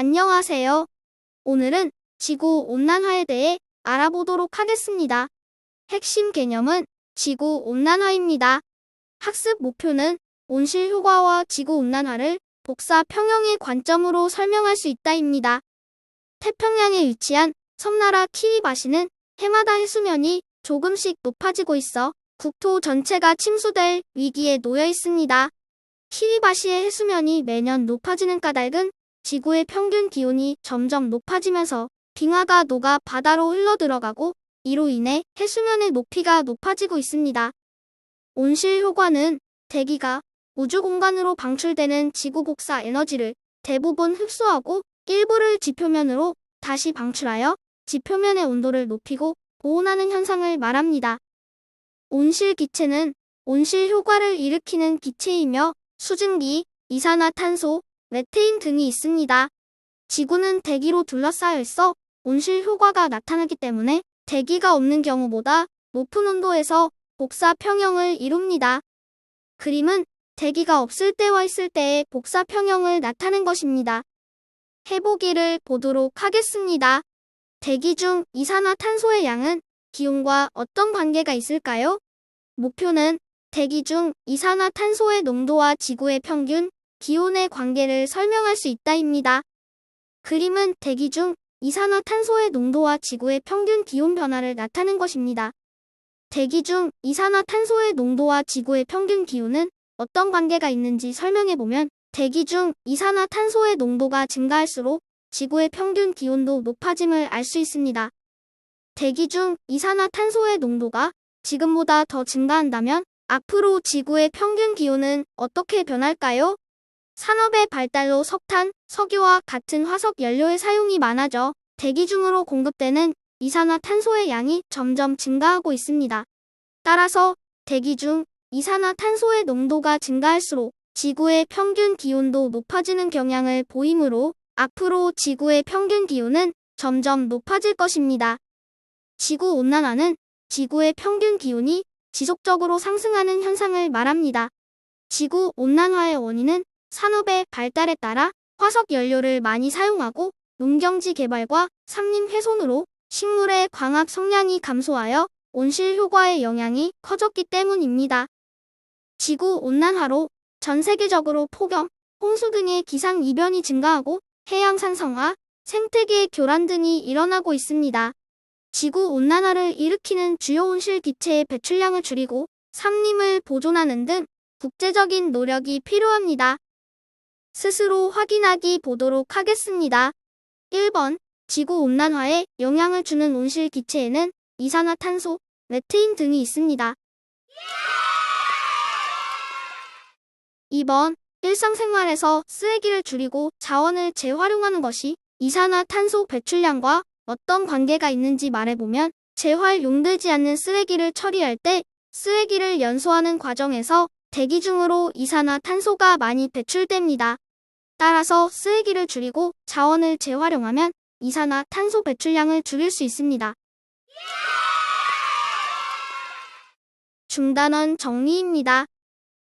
안녕하세요. 오늘은 지구 온난화에 대해 알아보도록 하겠습니다. 핵심 개념은 지구 온난화입니다. 학습 목표는 온실 효과와 지구 온난화를 복사 평형의 관점으로 설명할 수 있다입니다. 태평양에 위치한 섬나라 키리바시는 해마다 해수면이 조금씩 높아지고 있어 국토 전체가 침수될 위기에 놓여 있습니다. 키리바시의 해수면이 매년 높아지는 까닭은 지구의 평균 기온이 점점 높아지면서 빙하가 녹아 바다로 흘러들어가고 이로 인해 해수면의 높이가 높아지고 있습니다. 온실 효과는 대기가 우주 공간으로 방출되는 지구 복사 에너지를 대부분 흡수하고 일부를 지표면으로 다시 방출하여 지표면의 온도를 높이고 보온하는 현상을 말합니다. 온실 기체는 온실 효과를 일으키는 기체이며 수증기, 이산화탄소, 메테인 등이 있습니다. 지구는 대기로 둘러싸여 있어 온실 효과가 나타나기 때문에 대기가 없는 경우보다 높은 온도에서 복사 평형을 이룹니다. 그림은 대기가 없을 때와 있을 때의 복사 평형을 나타낸 것입니다. 해보기를 보도록 하겠습니다. 대기 중 이산화탄소의 양은 기온과 어떤 관계가 있을까요? 목표는 대기 중 이산화탄소의 농도와 지구의 평균 기온의 관계를 설명할 수 있다입니다. 그림은 대기 중 이산화탄소의 농도와 지구의 평균 기온 변화를 나타낸 것입니다. 대기 중 이산화탄소의 농도와 지구의 평균 기온은 어떤 관계가 있는지 설명해 보면 대기 중 이산화탄소의 농도가 증가할수록 지구의 평균 기온도 높아짐을 알 수 있습니다. 대기 중 이산화탄소의 농도가 지금보다 더 증가한다면 앞으로 지구의 평균 기온은 어떻게 변할까요? 산업의 발달로 석탄, 석유와 같은 화석 연료의 사용이 많아져 대기 중으로 공급되는 이산화탄소의 양이 점점 증가하고 있습니다. 따라서 대기 중 이산화탄소의 농도가 증가할수록 지구의 평균 기온도 높아지는 경향을 보이므로 앞으로 지구의 평균 기온은 점점 높아질 것입니다. 지구 온난화는 지구의 평균 기온이 지속적으로 상승하는 현상을 말합니다. 지구 온난화의 원인은 산업의 발달에 따라 화석 연료를 많이 사용하고 농경지 개발과 산림 훼손으로 식물의 광합 성량이 감소하여 온실 효과의 영향이 커졌기 때문입니다. 지구 온난화로 전 세계적으로 폭염, 홍수 등의 기상 이변이 증가하고 해양 산성화, 생태계의 교란 등이 일어나고 있습니다. 지구 온난화를 일으키는 주요 온실 기체의 배출량을 줄이고 산림을 보존하는 등 국제적인 노력이 필요합니다. 스스로 확인하기 보도록 하겠습니다. 1번 지구 온난화에 영향을 주는 온실 기체에는 이산화탄소, 메테인 등이 있습니다. 2번 일상생활에서 쓰레기를 줄이고 자원을 재활용하는 것이 이산화탄소 배출량과 어떤 관계가 있는지 말해보면 재활 용되지 않는 쓰레기를 처리할 때 쓰레기를 연소하는 과정에서 대기 중으로 이산화탄소가 많이 배출됩니다. 따라서 쓰레기를 줄이고 자원을 재활용하면 이산화 탄소 배출량을 줄일 수 있습니다. 중단원 정리입니다.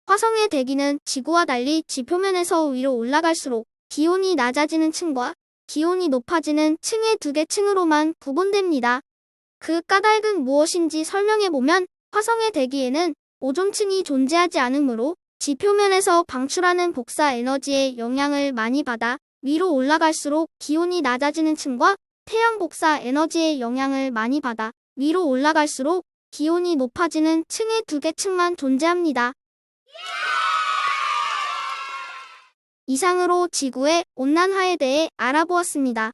화성의 대기는 지구와 달리 지표면에서 위로 올라갈수록 기온이 낮아지는 층과 기온이 높아지는 층의 두 개 층으로만 구분됩니다. 그 까닭은 무엇인지 설명해보면 화성의 대기에는 오존층이 존재하지 않으므로 지표면에서 방출하는 복사 에너지의 영향을 많이 받아 위로 올라갈수록 기온이 낮아지는 층과 태양 복사 에너지의 영향을 많이 받아 위로 올라갈수록 기온이 높아지는 층의 두 개 층만 존재합니다. 이상으로 지구의 온난화에 대해 알아보았습니다.